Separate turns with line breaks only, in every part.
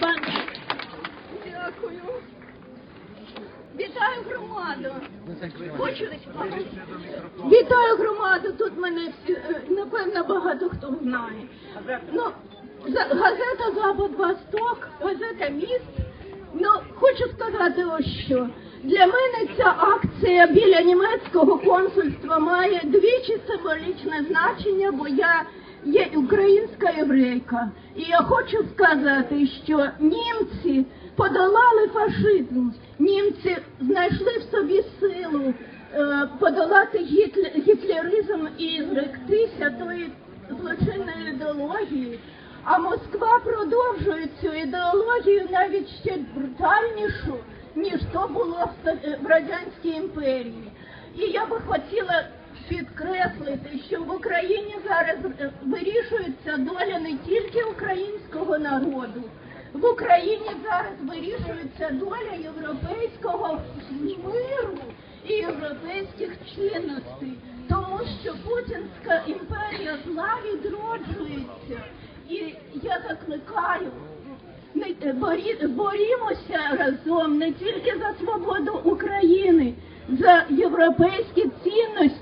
барабан. Дякую. Вітаю громаду. Хочу вітаю громаду. Тут мене всі е, напевно багато хто знає. Ну газета Запад Восток, газета Міст. Ну хочу сказати ось що. Для мене ця акція біля німецького консульства має двічі символічне значення, бо я є українська єврейка. І я хочу сказати, що німці подолали фашизм, німці знайшли в собі силу е, подолати гітле- гітлеризм і зректися тої злочинної ідеології. А Москва продовжує цю ідеологію навіть ще брутальнішу, ніж то було в Радянській імперії. І я би хотіла підкреслити, що в Україні зараз е, вирішується доля не тільки українського народу. В Україні зараз вирішується доля європейського миру і європейських цінностей, тому що путінська імперія зла відроджується. І я закликаю е, борімося разом не тільки за свободу України, за європейські цінності.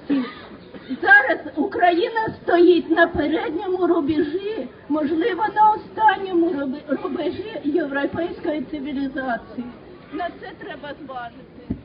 Україна стоїть на передньому рубежі, можливо, на останньому рубежі європейської цивілізації. На це треба зважити.